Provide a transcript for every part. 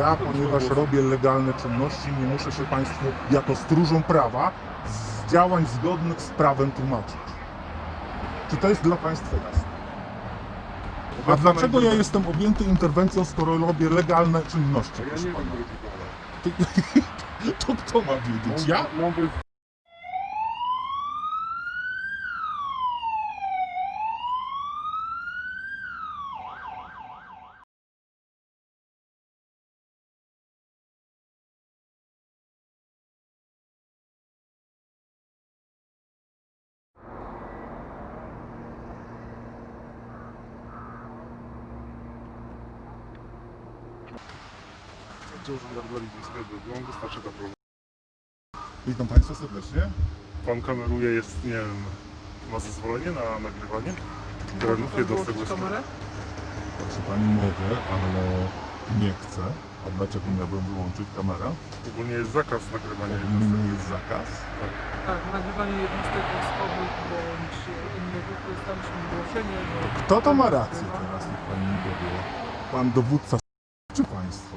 Ja, ponieważ robię legalne czynności, nie muszę się Państwu jako stróżą prawa z działań zgodnych z prawem tłumaczyć. Czy to jest dla Państwa jasne? A dlaczego ja jestem objęty interwencją, skoro robię legalne czynności? Ja nie to kto ma wiedzieć? Ja? Urząd Drogi Wojskowej wystarczy to problem. Witam Państwa serdecznie. Pan kameruje, jest, nie wiem, ma zezwolenie na nagrywanie? Terenów jednostek wojskowych. Proszę Pani, mogę, ale nie chcę. A dlaczego miałbym wyłączyć kamerę? Ogólnie jest zakaz nagrywania Nie jednostek. jest zakaz. Tak, nagrywanie jednostek wojskowych bądź innych dostaliśmy zgłoszenie. Kto to ma rację teraz, niech Pani mi powie? Pan dowódca czy Państwo?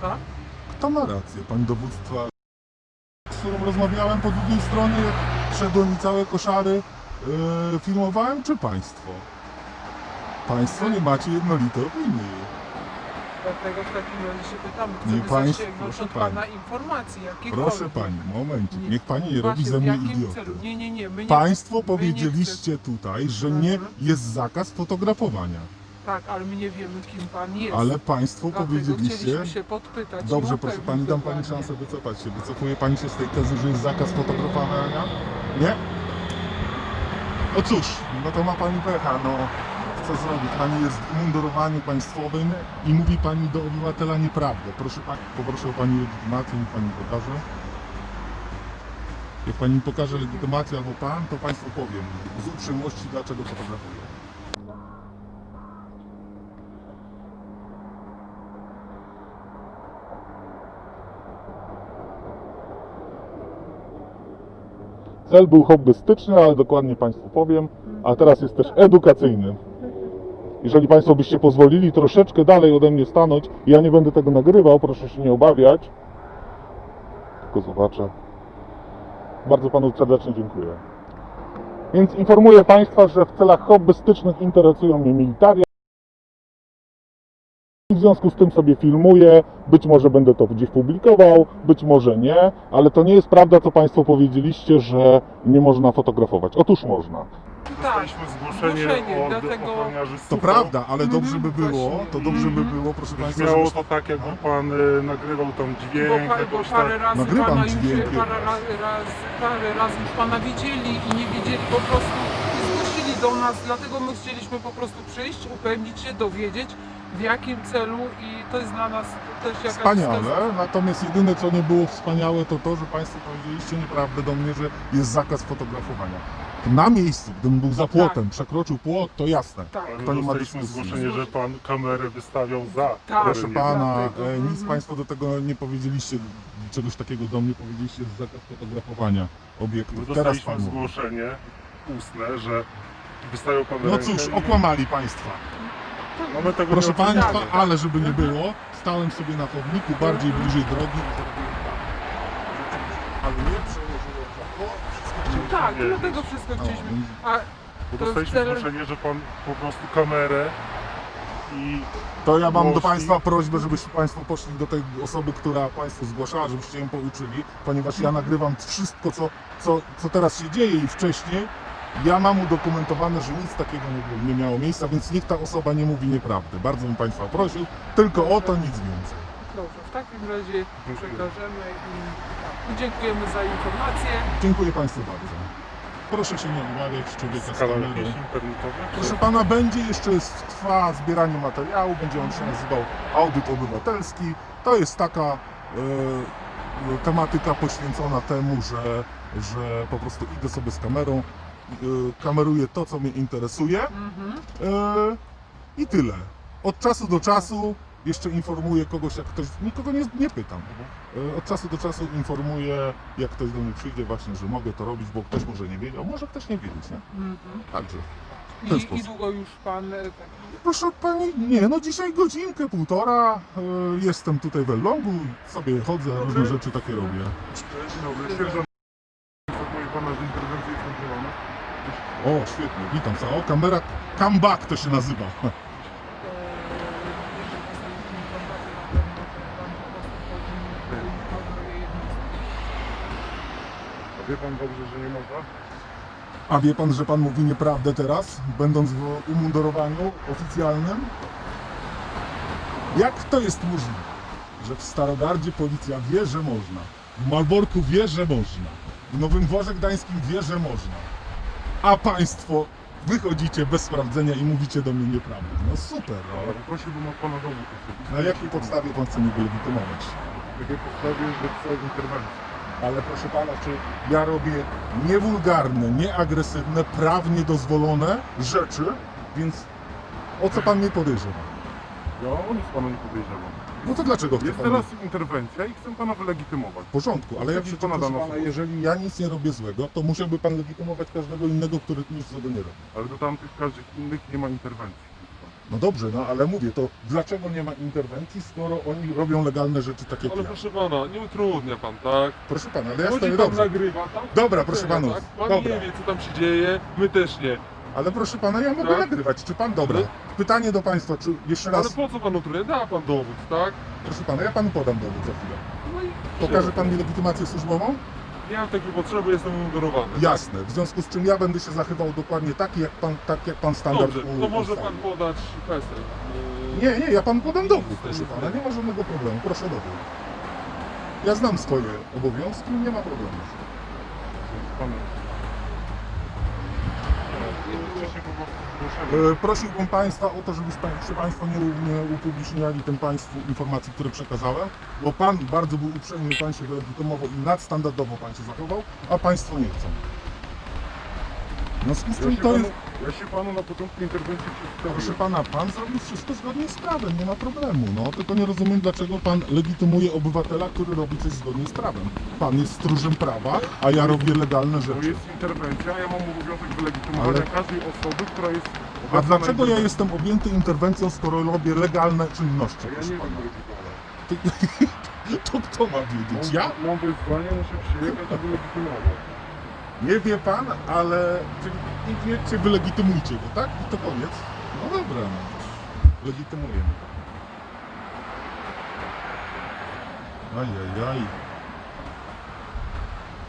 Słucham? Kto ma rację? Pan dowództwa, z którym rozmawiałem po drugiej stronie, jak szedłem i całe koszary yy, filmowałem, czy Państwo? Państwo nie macie jednolitej opinii. Dlatego w takim razie się pytamy, Nie, chcemy państwo, zasięgnąć proszę od pani. Pana informacji, jakiekolwiek. Proszę Pani, momencik, Nie. niech Pani nie robi Właśnie, ze w mnie jakim idioty. celu? Nie, nie, nie. My nie Państwo wy nie powiedzieliście tutaj, że nie Mhm. jest zakaz fotografowania, Tak, ale my nie wiemy, kim Pan jest. ale Państwo Dlatego powiedzieliście... chcieliśmy się podpytać. Dobrze, proszę upewnić Pani, dam Pani dokładnie. szansę wycofać się. Wycofuje Pani się z tej tezy, że jest zakaz fotografowania? Nie? No cóż, no to ma Pani pecha, no. Co zrobić? Pani jest w mundurowaniu państwowym i mówi Pani do obywatela nieprawdę. Proszę Pani, poproszę o Pani legitymację, niech Pani pokaże. Jak Pani pokaże legitymację albo Pan, to Państwu powiem z uprzejmości, dlaczego fotografuję. Cel był hobbystyczny, ale dokładnie Państwu powiem, a teraz jest też edukacyjny. Jeżeli Państwo byście pozwolili troszeczkę dalej ode mnie stanąć, ja nie będę tego nagrywał, proszę się nie obawiać. Tylko zobaczę. Bardzo Panu serdecznie dziękuję. Więc informuję Państwa, że w celach hobbystycznych interesują mnie militaria. W związku z tym sobie filmuję, być może będę to gdzieś publikował, być może nie, ale to nie jest prawda, co Państwo powiedzieliście, że nie można fotografować. Otóż można. Tak, Dostaliśmy zgłoszenie, zgłoszenie, od dlatego- ochroniarzy To SUFO. prawda, ale dobrze Mhm, by było, to dobrze by było, proszę Państwa, Brzmiało to tak, jakby Pan y, nagrywał tam bo, dźwięk, pa, bo jakoś parę tak. razy Nagrywam pana już, parę, raz, raz, parę razy już Pana widzieli i nie wiedzieli po prostu, nie zgłosili do nas, dlatego my chcieliśmy po prostu przyjść, upewnić się, dowiedzieć w jakim celu i to jest dla nas też jakaś Wspaniale, wskazówka. natomiast jedyne co nie było wspaniałe to to, że Państwo powiedzieliście nieprawdę do mnie, że jest zakaz fotografowania. Na miejscu, gdybym był za płotem, przekroczył płot, to jasne. Tak, To nie ma dostaliśmy dyskusji. zgłoszenie, że Pan kamerę wystawiał za. Tak. Proszę Pana, Dlatego, e, nic mhm. Państwo do tego nie powiedzieliście, czegoś takiego do mnie powiedzieliście, jest zakaz fotografowania My obiektów. Teraz dostaliśmy Pan zgłoszenie ustne, że wystawiał Pan No rękę cóż, i- okłamali Państwa. Mamy tego Proszę nie Państwa, oceniamy. ale żeby nie było, stałem sobie na chodniku, bardziej bliżej drogi. Ale nie przełożyłem za to, wszystko chciałem tak, wiedzieć. dlatego wszystko No, chcieliśmy. A Bo To dostaliśmy cel- zgłoszenie, że Pan po prostu kamerę i To ja mam do Głośnik. Państwa prośbę, żebyście Państwo poszli do tej osoby, która Państwu zgłaszała, żebyście ją pouczyli, ponieważ ja nagrywam wszystko, co, co, co teraz się dzieje i wcześniej. Ja mam udokumentowane, że nic takiego nie, nie miało miejsca, więc niech ta osoba nie mówi nieprawdy. Bardzo bym Państwa prosił, tylko o to, nic więcej. dobrze, w takim razie przekażemy i tak, dziękujemy za informację. Dziękuję Państwu bardzo. Proszę się nie obawiać człowieka z internetowy. Proszę pana, będzie jeszcze trwa zbieranie materiału, będzie on się nazywał Audyt Obywatelski. To jest taka e, tematyka poświęcona temu, że, że po prostu idę sobie z kamerą, kameruję to, co mnie interesuje Mhm. e, i tyle. Od czasu do czasu jeszcze informuję kogoś, jak ktoś, nikogo nie, nie pytam. E, Od czasu do czasu informuję, jak ktoś do mnie przyjdzie właśnie, że mogę to robić, bo ktoś może nie wiedział, może ktoś nie wiedzieć, nie? Mhm. Także. W ten I, I sposób. długo już pan e, taki Proszę pani, nie, no dzisiaj godzinkę, półtora. e, jestem tutaj w Elblągu i sobie chodzę, różne rzeczy takie robię. Dzień dobry. Informuję pana, że interwencja jest nagrywana. O, świetnie, witam. O, kamera comeback to się nazywa. A wie pan dobrze, że nie można? A wie pan, że pan mówi nieprawdę teraz, będąc w umundurowaniu oficjalnym? Jak to jest możliwe, że w Starogardzie policja wie, że można, w Malborku wie, że można, w Nowym Dworze Gdańskim wie, że można, a państwo wychodzicie bez sprawdzenia i mówicie do mnie nieprawdę. No super, Ale no. prosiłbym o pana dowód osobisty. Na jakiej podstawie pan chce mnie wylegitymować? Na jakiej podstawie, że chcę interwencji. Ale proszę pana, czy ja robię niewulgarne, nieagresywne, prawnie dozwolone rzeczy, więc o co pan mnie podejrzewa? Ja o nic pana nie podejrzewam. No to dlaczego chce Jest pan... teraz interwencja i chcę pana wylegitymować. W porządku, ale ja Widzi przecież, pana pana, jeżeli ja nic nie robię złego, to musiałby pan legitymować każdego innego, który nic złego nie robi. Ale do tamtych każdych innych nie ma interwencji. No dobrze, no ale mówię, to dlaczego nie ma interwencji, skoro oni robią legalne rzeczy tak jak Ale ja? proszę pana, nie utrudnia pan, tak? Proszę pana, ale ja Chodzi stoję pan dobrze. nagrywa tam? Dobra, proszę panów, Tak? Pan dobra. nie wie co tam się dzieje, my też nie. Ale proszę pana, ja mogę Tak? nagrywać. Czy pan dobra? Ale- Pytanie do państwa, czy jeszcze Ale raz, po co pan utrudnia? Da pan dowód, tak? proszę pana, ja panu podam dowód za chwilę. No i Pokaże pan mi legitymację służbową? Nie mam takiej potrzeby, jestem umundurowany. Jasne. W związku z czym ja będę się zachował dokładnie tak, jak pan, tak jak pan standard Dobrze, u- to może ustalił. pan podać PESEL. Yy, Nie, nie, ja panu podam dowód, proszę pana. Nie ma żadnego problemu. Proszę dowód. Ja znam swoje obowiązki, nie ma problemu. Pan... Wcześniej po prostu proszę. E, Prosiłbym Państwa o to, żebyście Państwo nie, nie upubliczniali tym Państwu informacji, które przekazałem, bo Pan bardzo był uprzejmy, Pan się wylegitymował i nadstandardowo Pan się zachował, a Państwo nie chcą. Związku z Ja się, to panu, jest... ja się panu na początku interwencji Proszę przedstawiłem. Pana, Pan zrobił wszystko zgodnie z prawem, nie ma problemu, no tylko nie rozumiem, dlaczego Pan legitymuje obywatela, który robi coś zgodnie z prawem. Pan jest stróżem prawa, a ja robię legalne rzeczy. jest interwencja, ja mam obowiązek wylegitymowania Ale- każdej osoby, która jest A na dlaczego ja interwencji. jestem objęty interwencją, skoro robię legalne czynności? Ja proszę nie pana? wiem legitymować. To kto ma wiedzieć? Ja? Mam wezwanie, muszę przyjechać i wylegitymować. Nie wie pan, ale czyli idźcie, wylegitymujcie go, tak? I to koniec. No dobra, no. Legitymujemy. Ajajaj.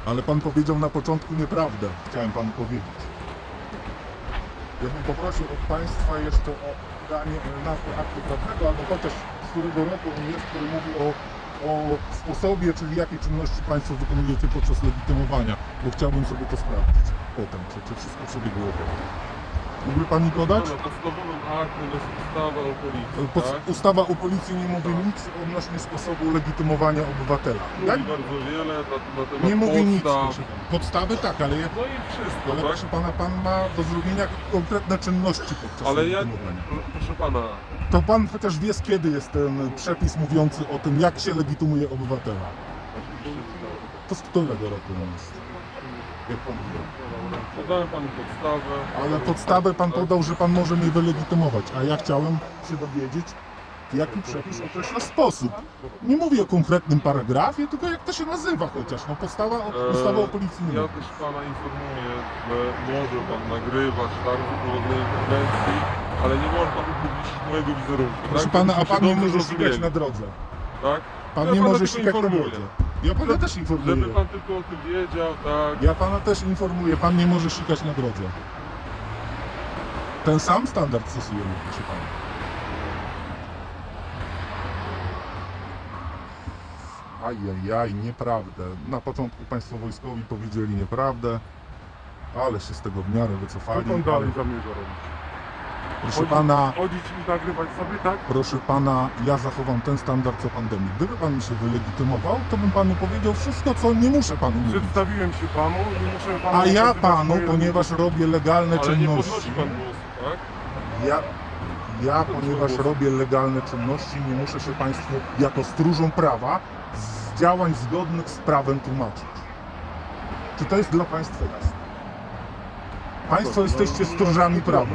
Ale pan powiedział na początku nieprawdę, chciałem panu powiedzieć. Ja bym poprosił od państwa jeszcze o danie nazwy aktu prawnego, albo chociaż z którego roku on jest, który mówi o, o sposobie, czyli jakie czynności państwo wykonujecie podczas legitymowania, bo chciałbym sobie to sprawdzić potem, czy, czy wszystko przebiegło ok. Mógłby pani podać? Pana podstawowym aktem jest ustawa o policji, Pod, tak? ustawa o policji nie mówi nic odnośnie sposobu legitymowania obywatela. Mówi bardzo wiele na, na temat nie mówi nic. podstaw. Proszę pana. Podstawy tak, ale jak No i wszystko, Ale tak? proszę pana, pan ma do zrobienia konkretne czynności podczas Ale ja, legitymowania. proszę pana, To pan chociaż wie, z kiedy jest ten przepis mówiący o tym, jak się legitymuje obywatela. To z którego roku on jest? Jak pan wie? Podałem panu podstawę. Ale podstawę pan podał, że pan może mnie wylegitymować, a ja chciałem się dowiedzieć, jaki przepis określa sposób. Nie mówię o konkretnym paragrafie, tylko jak to się nazywa chociaż. No podstawa, ustawa o policji nie Ja mówi. też pana informuję, że może pan nagrywać tak różne interwencji, ale nie może pan upublicznić mojego wizerunku. Proszę tak? pana, a Żebyśmy pan się nie dobrze może sikać zrozumieli, na drodze. Tak? Pan Ja nie pana może tylko sikać na informuję. drodze. Ja pana też informuję. Żeby pan tylko o tym wiedział, tak? Ja pana też informuję, pan nie może sikać na drodze. Ten sam standard stosujemy, proszę pana. Ajajaj, nieprawdę. Na początku państwo wojskowi powiedzieli nieprawdę, ale się z tego w miarę Co wycofali. pan Ale, dalej zamierza robić? Proszę pana, Chodzić i nagrywać sobie, tak? proszę pana, ja zachowam ten standard co pandemii. Gdyby pan mi się wylegitymował, to bym panu powiedział wszystko, co nie muszę panu mówić. Przedstawiłem się panu i muszę panu... A ja panu, ponieważ robię legalne Ale nie czynności. podnosi pan głosu, tak? Ja, ja, ponieważ robię legalne czynności, nie muszę się Państwu jako stróżą prawa z działań zgodnych z prawem tłumaczyć. Czy to jest dla Państwa jasne? Państwo jesteście stróżami prawa.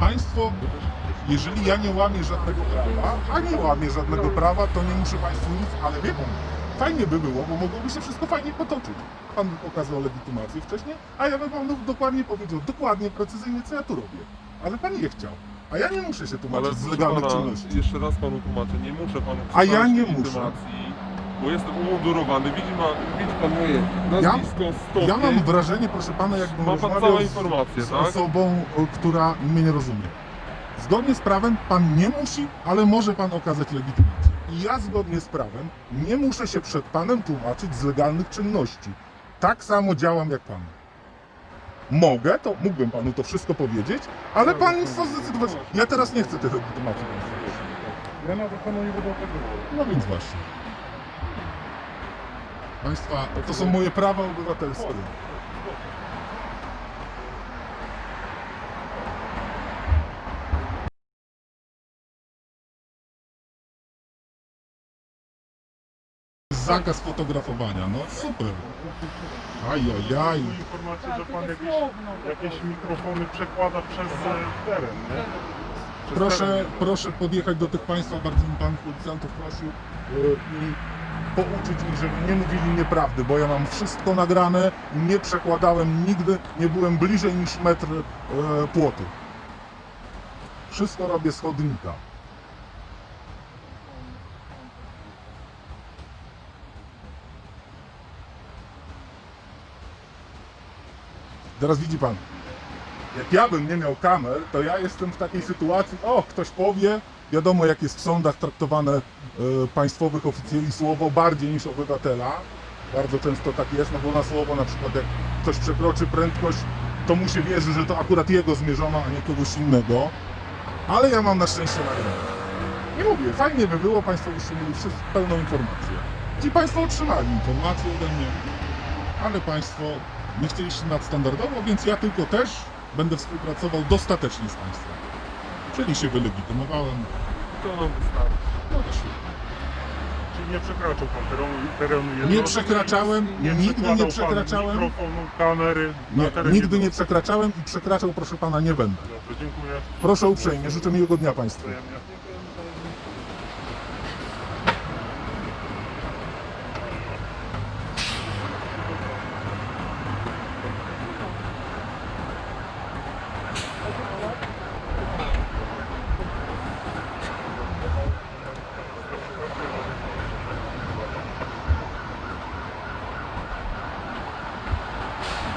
Państwo no Państwo, jeżeli ja nie łamię żadnego prawa, a nie łamię żadnego prawa, to nie muszę Państwu nic, ale wie Pan, fajnie by było, bo mogłoby się wszystko fajnie potoczyć. Pan by pokazał legitymację wcześniej, a ja bym Panu dokładnie powiedział, dokładnie, precyzyjnie, co ja tu robię. Ale Pan nie chciał. A ja nie muszę się tłumaczyć Ale z legalnych czynności. jeszcze raz panu tłumaczę, nie muszę panu A ja nie legitymacji, Bo jestem umundurowany, widzi, ma, widzi pan moje nazwisko, stopień. Ja mam wrażenie, proszę Pana, jakbym Ma pan rozmawiał całe z, informacje, z tak? osobą, o, która mnie nie rozumie. Zgodnie z prawem Pan nie musi, ale może Pan okazać legitymację. I ja zgodnie z prawem nie muszę się przed Panem tłumaczyć z legalnych czynności. Tak samo działam jak Pan. Mogę, to mógłbym Panu to wszystko powiedzieć, ale Pan chce zdecydować. Ja teraz nie chcę tych legitymacji. Ja nawet Panu nie będę tego. No więc właśnie. Państwa, to są moje prawa obywatelskie. Zakaz fotografowania, no super. Ajajaj. Informację, że Pan jakieś, jakieś mikrofony przekłada przez e, teren, nie? Przez Proszę, teren. proszę podjechać do tych Państwa, bardzo mi Pan policjantów prosił yy, i pouczyć ich, żeby nie mówili nieprawdy, bo ja mam wszystko nagrane, nie przekładałem nigdy, nie byłem bliżej niż metr yy, płotu. Wszystko robię z chodnika. Teraz widzi Pan, jak ja bym nie miał kamer, to ja jestem w takiej sytuacji, o, ktoś powie, wiadomo jak jest w sądach traktowane e, państwowych oficjeli słowo bardziej niż obywatela. Bardzo często tak jest, no bo na słowo na przykład jak ktoś przekroczy prędkość, to mu się wierzy, że to akurat jego zmierzono, a nie kogoś innego. Ale ja mam na szczęście nagrane. Nie mówię, fajnie by było, Państwo byście mieli pełną informację. Ci Państwo otrzymali informację ode mnie, ale Państwo nie chcieliście nadstandardowo, więc ja tylko też będę współpracował dostatecznie z Państwem. Czyli się wylegitymowałem. To wystarczy. No to świetnie. Czyli nie przekraczał Pan terenu, terenu Nie jednostki, przekraczałem, nigdy nie pan przekraczałem. mikrofonu, kamery na Nie, terenie nigdy nie jednostki. przekraczałem i przekraczał, proszę Pana, nie będę. Dobrze, dziękuję. Proszę uprzejmie, życzę miłego dnia Państwu. Wzajemnie.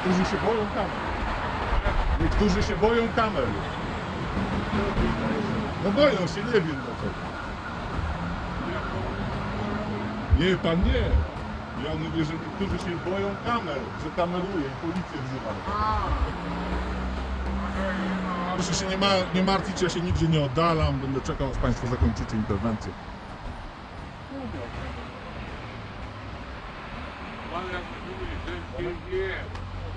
Niektórzy się boją kamer. Niektórzy się boją kamer. No boją się, nie wiem dlaczego. Nie, pan nie. Ja mówię, że niektórzy się boją kamer, że kameruje i policję wzywają. Proszę się nie, ma, nie martwić, ja się nigdzie nie oddalam. Będę czekał, aż Państwo zakończycie interwencję.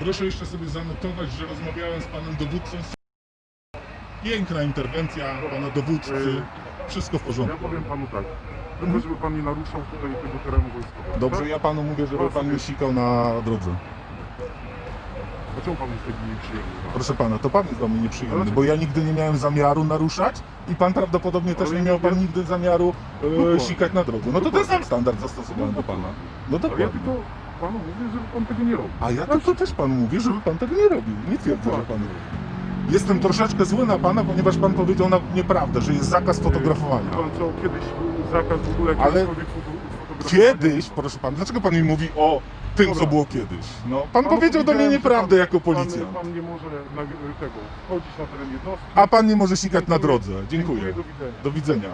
Proszę jeszcze sobie zanotować, że rozmawiałem z panem dowódcą. Piękna interwencja pana dowódcy. Wszystko w Ja porządku. powiem Panu tak. Tylko żeby Pan nie naruszał tutaj tego terenu wojskowego. Dobrze, tak? ja panu mówię, żeby pan nie sikał na drodze. Dlaczego Pan jest taki nieprzyjemny? Proszę pana, to pan jest do mnie nieprzyjemny, bo ja nigdy nie miałem zamiaru naruszać i pan prawdopodobnie też Ale nie ja miał pan nigdy zamiaru e, Dokładnie. sikać na drodze. No to ten sam standard zastosowałem do pana. No Ale ja dokładnie. tylko Panu mówię, żeby Pan tego nie robił. A ja to, to też panu mówię, żeby pan tego nie robił. Nie twierdzę, że pan robi. Jestem troszeczkę zły na pana, ponieważ pan powiedział na nieprawdę, że jest zakaz fotografowania. Pan co, kiedyś był zakaz w ogóle Ale? Kiedyś, proszę pana, dlaczego pan mi mówi o tym, co Dobra. było kiedyś? No, pan Panu powiedział do mnie powiedziałem, że nieprawdę pan- jako policjant. Pan, pan nie może nag- tego wchodzić na teren jednostki. A pan nie może sikać na drodze. Dziękuję. Do widzenia. Do widzenia.